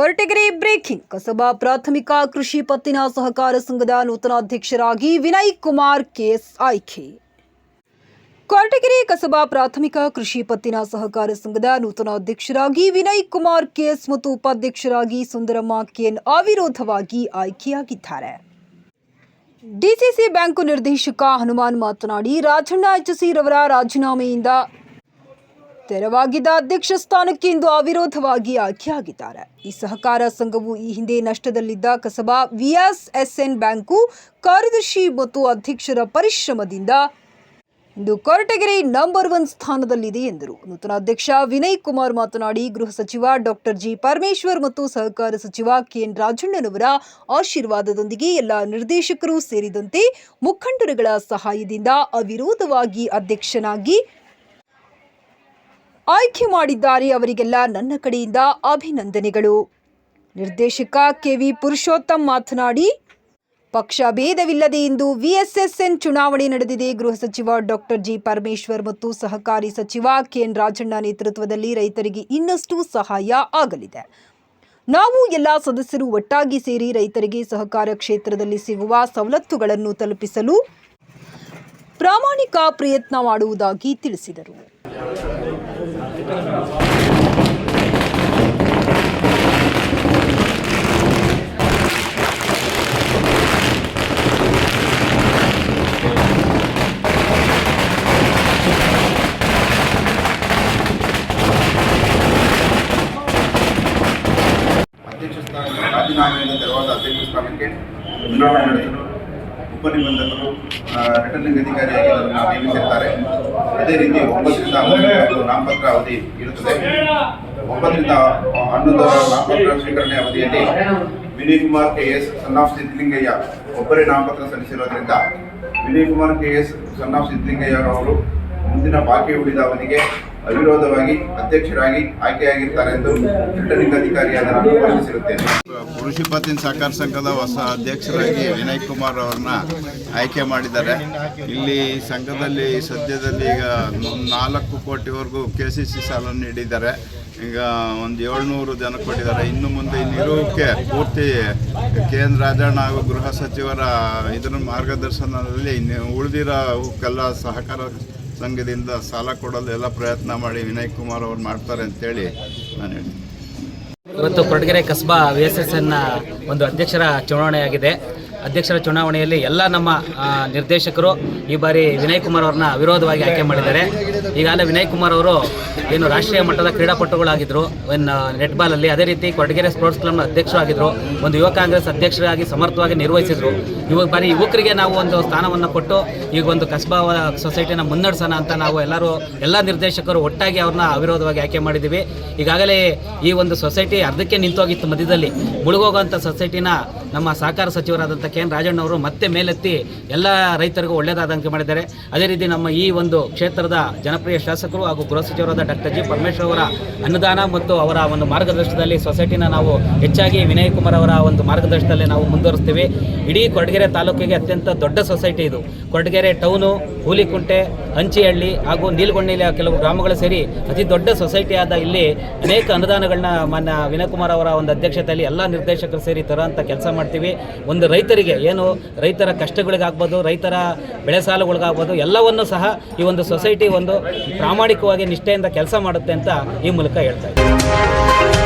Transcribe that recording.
Koratagere breaking. ಕಸಬಾ ಪ್ರಾಥಮಿಕ ಕೃಷಿ ಪತ್ತಿನ ಸಹಕಾರ ಸಂಘದ ನೂತನ ಅಧ್ಯಕ್ಷರಾಗಿ ವಿನಯ್ ಕುಮಾರ್ ಕೆಎಸ್ ಆಯ್ಕೆ. ಕೊರಟಗೆರೆ ಕಸಬಾ ಪ್ರಾಥಮಿಕ ಕೃಷಿ ಪತ್ತಿನ ಸಹಕಾರ ಸಂಘದ ನೂತನ ಅಧ್ಯಕ್ಷರಾಗಿ ವಿನಯ್ ಕುಮಾರ್ ಕೆಎಸ್ ಮತ್ತು ಉಪಾಧ್ಯಕ್ಷರಾಗಿ ಸುಂದರಮ್ಮ ಕೆಎನ್ ಅವಿರೋಧವಾಗಿ ಆಯ್ಕೆಯಾಗಿದ್ದಾರೆ. ಡಿಸಿಸಿ ಬ್ಯಾಂಕು ನಿರ್ದೇಶಕ ಹನುಮಾನ್ ಮಾತನಾಡಿ, ರಾಜಣ್ಣ ರವರ ರಾಜೀನಾಮೆಯಿಂದ ತೆರವಾಗಿದ್ದ ಅಧ್ಯಕ್ಷ ಸ್ಥಾನಕ್ಕೆ ಇಂದು ಅವಿರೋಧವಾಗಿ ಆಯ್ಕೆಯಾಗಿದ್ದಾರೆ. ಈ ಸಹಕಾರ ಸಂಘವು ಈ ಹಿಂದೆ ನಷ್ಟದಲ್ಲಿದ್ದ ಕಸಬಾ ವಿಎಸ್ಎಸ್ಎನ್ ಬ್ಯಾಂಕು ಕಾರ್ಯದರ್ಶಿ ಮತ್ತು ಅಧ್ಯಕ್ಷರ ಪರಿಶ್ರಮದಿಂದ ಇಂದು ಕೊರಟಗೆರೆ ನಂಬರ್ ಒನ್ ಸ್ಥಾನದಲ್ಲಿದೆ ಎಂದರು. ನೂತನ ಅಧ್ಯಕ್ಷ ವಿನಯ್ ಕುಮಾರ್ ಮಾತನಾಡಿ, ಗೃಹ ಸಚಿವ ಡಾಕ್ಟರ್ ಜಿ. ಪರಮೇಶ್ವರ್ ಮತ್ತು ಸಹಕಾರ ಸಚಿವ ಕೆಎನ್ ರಾಜಣ್ಣನವರ ಆಶೀರ್ವಾದದೊಂದಿಗೆ ಎಲ್ಲ ನಿರ್ದೇಶಕರು ಸೇರಿದಂತೆ ಮುಖಂಡರುಗಳ ಸಹಾಯದಿಂದ ಅವಿರೋಧವಾಗಿ ಅಧ್ಯಕ್ಷನಾಗಿ ಆಯ್ಕೆ ಮಾಡಿದ್ದಾರೆ ಅವರಿಗೆಲ್ಲ ನನ್ನ ಕಡೆಯಿಂದ ಅಭಿನಂದನೆಗಳು. ನಿರ್ದೇಶಕ ಕೆವಿ ಪುರುಷೋತ್ತಮ್ ಮಾತನಾಡಿ, ಪಕ್ಷ ಭೇದವಿಲ್ಲದೆ ಇಂದು ವಿಎಸ್ಎಸ್ಎನ್ ಚುನಾವಣೆ ನಡೆದಿದೆ. ಗೃಹ ಸಚಿವ ಡಾಕ್ಟರ್ ಜಿ ಪರಮೇಶ್ವರ್ ಮತ್ತು ಸಹಕಾರಿ ಸಚಿವ ಕೆಎನ್ ರಾಜಣ್ಣ ನೇತೃತ್ವದಲ್ಲಿ ರೈತರಿಗೆ ಇನ್ನಷ್ಟು ಸಹಾಯ ಆಗಲಿದೆ. ನಾವು ಎಲ್ಲ ಸದಸ್ಯರು ಒಟ್ಟಾಗಿ ಸೇರಿ ರೈತರಿಗೆ ಸಹಕಾರ ಕ್ಷೇತ್ರದಲ್ಲಿ ಸಿಗುವ ಸವಲತ್ತುಗಳನ್ನು ತಲುಪಿಸಲು ಪ್ರಾಮಾಣಿಕ ಪ್ರಯತ್ನ ಮಾಡುವುದಾಗಿ ತಿಳಿಸಿದರು. ಅಧ್ಯಕ್ಷ ಸ್ಥಾನ ರಾಜೀನಾಮೆಯಿಂದ ತೆರವಾದ ಅಧ್ಯಕ್ಷ ಸ್ಥಾನಕ್ಕೆ ಚುನಾವಣೆ ನಡೆಸಲು ಉಪನಿಬಂಧಕರು ರಿಟರ್ನಿಂಗ್ ಅಧಿಕಾರಿಯಾಗಿ ನೇಮಿಸಿರ್ತಾರೆ. ಅದೇ ರೀತಿ ಒಂಬತ್ತರಿಂದ ಹನ್ನೊಂದು ನಾಮಪತ್ರ ಅವಧಿ ಇರುತ್ತದೆ. ಒಂಬತ್ತರಿಂದ ಹನ್ನೊಂದು ನಾಮಪತ್ರ ಸ್ವೀಕರಣೆ ಅವಧಿಯಲ್ಲಿ Vinay Kumar K S son of Siddalingaiah ಒಬ್ಬರೇ ನಾಮಪತ್ರ ಸಲ್ಲಿಸಿರೋದ್ರಿಂದ Vinay Kumar K S son of Siddalingaiah ಅವರು ಮುಂದಿನ ಬಾಕಿ ಉಳಿದ ಅವಧಿಗೆ ಅವಿರೋಧವಾಗಿ ಅಧ್ಯಕ್ಷರಾಗಿ ಆಯ್ಕೆಯಾಗಿರ್ತಾರೆ ಎಂದು ರಿಟರ್ನಿಂಗ್ ಅಧಿಕಾರಿಯಾದ ನಾನು ಘೋಷಿಸಿರುತ್ತೇನೆ ಕೃಷಿ ಪತ್ತಿನ ಸಹಕಾರ ಸಂಘದ ಹೊಸ ಅಧ್ಯಕ್ಷರಾಗಿ ವಿನಯ್ ಕುಮಾರ್ ಅವರನ್ನ ಆಯ್ಕೆ ಮಾಡಿದ್ದಾರೆ. ಇಲ್ಲಿ ಸಂಘದಲ್ಲಿ ಸದ್ಯದಲ್ಲಿ ಈಗ ನಾಲ್ಕು ಕೋಟಿವರೆಗೂ ಕೆ ಸಿ ಸಿ ಸಾಲನ್ನು ನೀಡಿದ್ದಾರೆ. ಈಗ ಒಂದು ಏಳ್ನೂರು ಜನ ಕೊಟ್ಟಿದ್ದಾರೆ. ಇನ್ನು ಮುಂದೆ ಇಲ್ಲಿರೋಕ್ಕೆ ಪೂರ್ತಿ ಕೇಂದ್ರ ರಾಜಣ್ಣ ಹಾಗೂ ಗೃಹ ಸಚಿವರ ಇದರ ಮಾರ್ಗದರ್ಶನದಲ್ಲಿ ಉಳಿದಿರೋ ಕಲ್ಲ ಸಹಕಾರ ಸಂಘದಿಂದ ಸಾಲ ಕೊಡಲು ಎಲ್ಲ ಪ್ರಯತ್ನ ಮಾಡಿ ವಿನಯ್ ಕುಮಾರ್ ಅವರು ಮಾಡ್ತಾರೆ ಅಂತೇಳಿ ನಾನು ಹೇಳ್ತೀನಿ. ಇವತ್ತು Koratagere Kasba V S S N ಒಂದು ಅಧ್ಯಕ್ಷರ ಚುನಾವಣೆಯಾಗಿದೆ. ಅಧ್ಯಕ್ಷರ ಚುನಾವಣೆಯಲ್ಲಿ ಎಲ್ಲ ನಮ್ಮ ನಿರ್ದೇಶಕರು ಈ ಬಾರಿ ವಿನಯ್ ಕುಮಾರ್ ಅವ್ರನ್ನ ವಿರೋಧವಾಗಿ ಆಯ್ಕೆ ಮಾಡಿದ್ದಾರೆ. ಈಗಾಗಲೇ ವಿನಯ್ ಕುಮಾರ್ ಅವರು ಏನು ರಾಷ್ಟ್ರೀಯ ಮಟ್ಟದ ಕ್ರೀಡಾಪಟುಗಳಾಗಿದ್ದರು ಒಂದು ನೆಟ್ಬಾಲಲ್ಲಿ ಅದೇ ರೀತಿ ಕೊಡಗೇರೆ ಸ್ಪೋರ್ಟ್ಸ್ ಕ್ಲಬ್ನ ಅಧ್ಯಕ್ಷರಾಗಿದ್ದರು ಒಂದು ಯುವ ಕಾಂಗ್ರೆಸ್ ಅಧ್ಯಕ್ಷರಾಗಿ ಸಮರ್ಥವಾಗಿ ನಿರ್ವಹಿಸಿದರು. ಇವಾಗ ಬಾರಿ ಯುವಕರಿಗೆ ನಾವು ಒಂದು ಸ್ಥಾನವನ್ನು ಕೊಟ್ಟು, ಈಗ ಒಂದು ಕಸ್ಬಾ ಸೊಸೈಟಿನ ಮುನ್ನಡೆಸೋಣ ಅಂತ ನಾವು ಎಲ್ಲರೂ, ಎಲ್ಲ ನಿರ್ದೇಶಕರು ಒಟ್ಟಾಗಿ ಅವ್ರನ್ನ ಅವಿರೋಧವಾಗಿ ಆಯ್ಕೆ ಮಾಡಿದ್ದೀವಿ. ಈಗಾಗಲೇ ಈ ಒಂದು ಸೊಸೈಟಿ ಅರ್ಧಕ್ಕೆ ನಿಂತೋಗಿತ್ತು ಮಧ್ಯದಲ್ಲಿ. ಮುಳುಗೋಗುವಂಥ ಸೊಸೈಟಿನ ನಮ್ಮ ಸಹಕಾರ ಸಚಿವರಾದಂಥ ಕೆ ಎನ್ ರಾಜಣ್ಣ ಅವರು ಮತ್ತೆ ಮೇಲೆತ್ತಿ ಎಲ್ಲ ರೈತರಿಗೂ ಒಳ್ಳೆಯದಾದಂತೆ ಮಾಡಿದ್ದಾರೆ. ಅದೇ ರೀತಿ ನಮ್ಮ ಈ ಒಂದು ಕ್ಷೇತ್ರದ ಜನಪ್ರಿಯ ಶಾಸಕರು ಹಾಗೂ ಗೃಹ ಸಚಿವರಾದ ಡಾಕ್ಟರ್ ಜಿ ಪರಮೇಶ್ವರ್ ಅವರ ಅನುದಾನ ಮತ್ತು ಅವರ ಒಂದು ಮಾರ್ಗದರ್ಶನದಲ್ಲಿ ಸೊಸೈಟಿನ ನಾವು ಹೆಚ್ಚಾಗಿ ವಿನಯ್ ಕುಮಾರ್ ಅವರ ಒಂದು ಮಾರ್ಗದರ್ಶನದಲ್ಲಿ ನಾವು ಮುಂದುವರಿಸ್ತೀವಿ. ಇಡೀ ಕೊರಟಗೆರೆ ತಾಲೂಕಿಗೆ ಅತ್ಯಂತ ದೊಡ್ಡ ಸೊಸೈಟಿ ಇದು. ಕೊರಟಗೆರೆ ಟೌನು, ಹೂಲಿಕುಂಟೆ, ಹಂಚಿಹಳ್ಳಿ ಹಾಗೂ ನೀಲ್ಗೊಂಡಿಲ ಕೆಲವು ಗ್ರಾಮಗಳು ಸೇರಿ ಅತಿ ದೊಡ್ಡ ಸೊಸೈಟಿ ಆದ ಇಲ್ಲಿ ಅನೇಕ ಅನುದಾನಗಳನ್ನ ಮಾನ್ಯ ವಿನಯ್ ಕುಮಾರ್ ಅವರ ಒಂದು ಅಧ್ಯಕ್ಷತೆಯಲ್ಲಿ ಎಲ್ಲ ನಿರ್ದೇಶಕರು ಸೇರಿ ತರುವಂಥ ಕೆಲಸ ಮಾಡ್ತೀವಿ. ಒಂದು ರೈತರಿಗೆ ಏನು ರೈತರ ಕಷ್ಟಗಳಿಗಾಗ್ಬೋದು, ರೈತರ ಬೆಳೆ ಸಾಲಗಳಿಗಾಗ್ಬೋದು, ಎಲ್ಲವನ್ನೂ ಸಹ ಈ ಒಂದು ಸೊಸೈಟಿ ಒಂದು ಪ್ರಾಮಾಣಿಕವಾಗಿ ನಿಷ್ಠೆಯಿಂದ ಕೆಲಸ ಮಾಡುತ್ತೆ ಅಂತ ಈ ಮೂಲಕ ಹೇಳ್ತಾ ಇದ್ದೀನಿ.